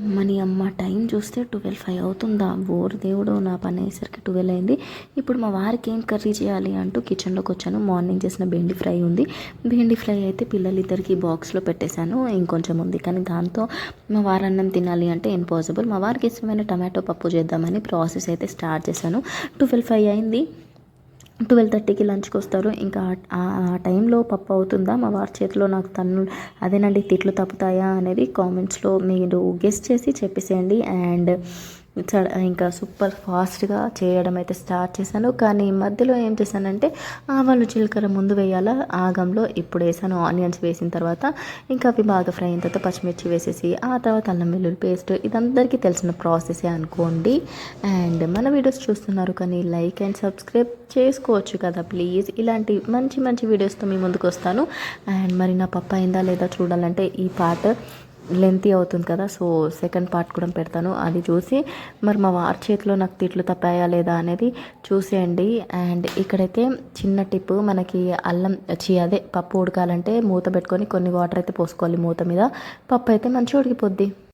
Money అమ్మ time చూస్తే twelve five అవుతుందా? ఓర్ దేవుడు నా పని అయ్యేసరికి ట్వెల్వ్ అయింది. ఇప్పుడు మా వారికి ఏం కర్రీ చేయాలి అంటూ కిచెన్లోకి వచ్చాను. మార్నింగ్ చేసిన బెండి ఫ్రై ఉంది. బెండి ఫ్రై అయితే పిల్లలిద్దరికి బాక్స్లో పెట్టేశాను. ఇంకొంచెం ఉంది. కానీ దాంతో మా వారు అన్నం తినాలి అంటే ఇంపాసిబుల్ మా వారికి ఇష్టమైన టమాటో పప్పు చేద్దామని ప్రాసెస్ అయితే స్టార్ట్ చేశాను. ట్వెల్వ్ ఫైవ్ అయింది. ట్వెల్వ్ థర్టీకి లంచ్కి వస్తారు. ఇంకా ఆ టైంలో పప్పు అవుతుందా? మా వారి చేతిలో నాకు తన్ను అదేనండి తిట్లు తప్పుతాయా అనేది కామెంట్స్లో మీరు గెస్ట్ చేసి చెప్పేసేయండి. అండ్ ఇంకా సూపర్ ఫాస్ట్గా చేయడం అయితే స్టార్ట్ చేశాను. కానీ మధ్యలో ఏం చేశానంటే ఆవాలు జీలకర్ర ముందు వేయాలా ఆగంలో ఇప్పుడు వేసాను. ఆనియన్స్ వేసిన తర్వాత ఇంకా అవి బాగా ఫ్రై అయిన తర్వాత పచ్చిమిర్చి వేసేసి ఆ తర్వాత అల్లం వెల్లుల్లి పేస్ట్ ఇదందరికీ తెలిసిన ప్రాసెసే అనుకోండి. అండ్ మన వీడియోస్ చూస్తున్నారు కానీ లైక్ అండ్ సబ్స్క్రైబ్ చేసుకోవచ్చు కదా ప్లీజ్ ఇలాంటి మంచి మంచి వీడియోస్తో మీ ముందుకు వస్తాను. అండ్ మరి నా పప్పు అయిందా లేదా చూడాలంటే ఈ పార్ట్ లెంతీ అవుతుంది కదా సో సెకండ్ పార్ట్ కూడా పెడతాను. అది చూసి మరి మా వారి చేతిలో నాకు తిట్లు తప్పాయా లేదా? అనేది చూసేయండి. అండ్ ఇక్కడైతే చిన్న టిప్ మనకి అల్లం చి అదే పప్పు ఉడకాలంటే మూత పెట్టుకొని కొన్ని వాటర్ అయితే పోసుకోవాలి మూత మీద. పప్పు అయితే మంచిగా ఉడికిపోద్ది.